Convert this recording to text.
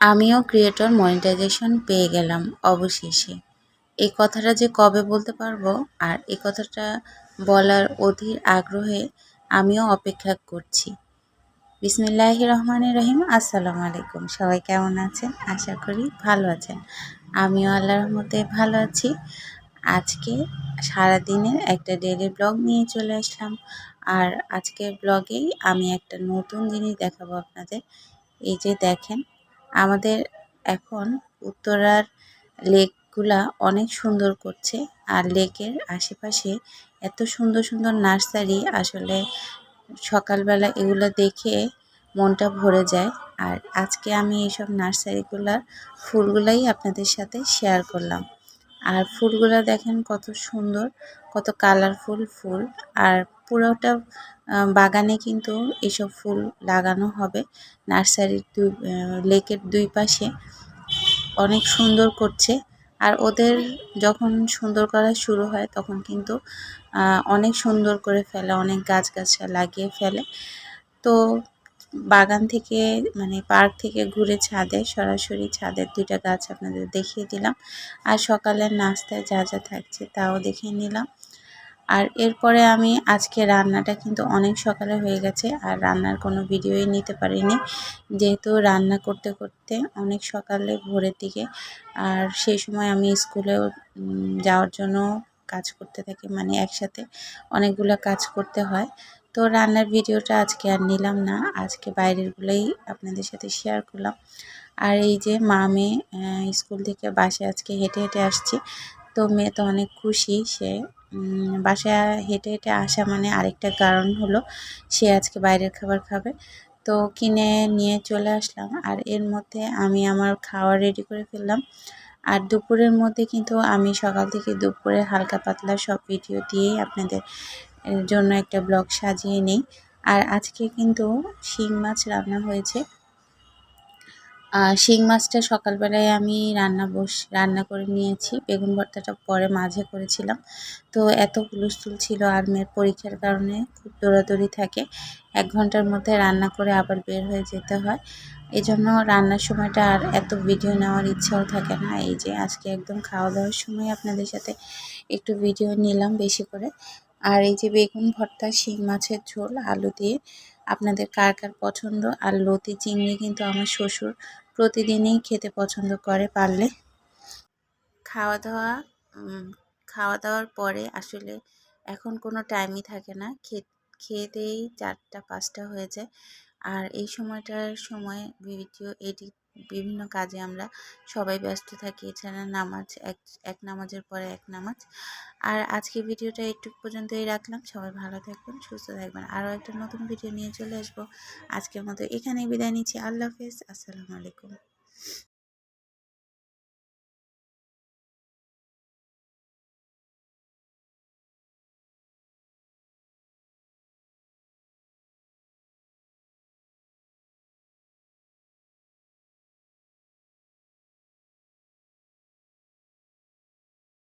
আমিও creator monetization পেয়ে গেলাম অবশেষে। এই কথাটা যে কবে বলতে পারব? আর এই কথাটা বলার অধীর আগ্রহে আমিও অপেক্ষা করছি। বিসমিল্লাহ রহমান রহিম, আসসালামু আলাইকুম। সবাই কেমন আছেন? আশা করি ভালো আছেন। আমিও আল্লাহর রহমতে ভালো আছি। আজকে সারাদিনের একটা ডেলি ব্লগ নিয়ে চলে আসলাম। আর আজকের ব্লগেই আমি একটা নতুন জিনিস দেখাবো আপনাদের। এই যে দেখেন আমাদের এখন উত্তরার লেকগুলা অনেক সুন্দর করছে। আর লেকের আশেপাশে এত সুন্দর সুন্দর নার্সারি, আসলে সকালবেলা এগুলো দেখে মনটা ভরে যায়। আর আজকে আমি এইসব নার্সারিগুলার ফুলগুলাই আপনাদের সাথে শেয়ার করলাম। আর ফুলগুলা দেখেন কত সুন্দর, কত কালারফুল ফুল। আর পুরোটা বাগানে কিন্তু এসব ফুল লাগানো হবে। নার্সারির দুই লেকের দুই পাশে অনেক সুন্দর করছে। আর ওদের যখন সুন্দর করা শুরু হয় তখন কিন্তু অনেক সুন্দর করে ফেলে, অনেক গাছ গাছা লাগিয়ে ফেলে। তো বাগান থেকে মানে পার্ক থেকে ঘুরে ছাদে, সরাসরি ছাদের দুইটা গাছ আপনাদের দেখিয়ে দিলাম। আর সকালের নাস্তায় যা যা থাকছে তাও দেখিয়ে নিলাম। আর এরপরে আমি আজকে রান্নাটা কিন্তু অনেক সকালে হয়ে গেছে, আর রান্নার কোনো ভিডিওই নিতে পারিনি। যেহেতু রান্না করতে করতে অনেক সকালে ভোরের দিকে, আর সেই সময় আমি স্কুলেও যাওয়ার জন্য কাজ করতে থাকি মানে একসাথে অনেকগুলো কাজ করতে হয়। তো রান্নার ভিডিওটা আজকে আর নিলাম না, আজকে বাইরেরগুলোই আপনাদের সাথে শেয়ার করলাম। আর এই যে মা মেয়ে স্কুল থেকে বাসে আজকে হেঁটে হেঁটে আসছি, তো মেয়ে তো অনেক খুশি, সে বাসায় হেঁটে হেঁটে আসা মানে আরেকটা কারণ হলো সে আজকে বাইরের খাবার খাবে। তো কিনে নিয়ে চলে আসলাম আর এর মধ্যে আমি আমার খাওয়া রেডি করে ফেললাম। আর দুপুরের মধ্যে কিন্তু আমি সকাল থেকে দুপুরে হালকা পাতলা সব ভিডিও দিয়েই আপনাদের জন্য একটা ব্লগ সাজিয়ে নিই। আর আজকে কিন্তু শিং মাছ রান্না হয়েছে। শিং মাছটা সকালবেলায় আমি রান্না বস, রান্না করে নিয়েছি। বেগুন ভর্তাটা পরে মাঝে করেছিলাম। তো এত হুলস্থুল ছিল আর মেয়ের পরীক্ষার কারণে খুব দৌড়াদৌড়ি থাকে। এক ঘণ্টার মধ্যে রান্না করে আবার বের হয়ে যেতে হয়। এই জন্য রান্নার সময়টা আর এত ভিডিও নেওয়ার ইচ্ছাও থাকে না। এই যে আজকে একদম খাওয়া দাওয়ার সময় আপনাদের সাথে একটু ভিডিও নিলাম বেশি করে। আর এই যে বেগুন ভর্তা, শিং মাছের ঝোল, আলু দিয়ে আপনাদের কার কার পছন্দ? আর লতি চিংড়ি কিন্তু আমার শ্বশুর প্রতিদিনই খেতে পছন্দ করে পারলে। খাওয়া দাওয়া খাওয়া দাওয়ার পরে আসলে এখন কোনো টাইমই থাকে না। খেতেই চারটা, পাঁচটা হয়ে যায়। আর এই সময়টার সময় ভিডিও এডিট বিভিন্ন কাজে আমরা সবাই ব্যস্ত থাকি। এছাড়া নামাজ, এক এক নামাজের পরে এক নামাজ। আর আজকে ভিডিওটা একটু পর্যন্তই রাখলাম। সবাই ভালো থাকবেন, সুস্থ থাকবেন। আরও একটা নতুন ভিডিও নিয়ে চলে আসব। আজকের মতো এখানেই বিদায় নিচ্ছি। আল্লাহ হাফেজ। আসসালামু আলাইকুম।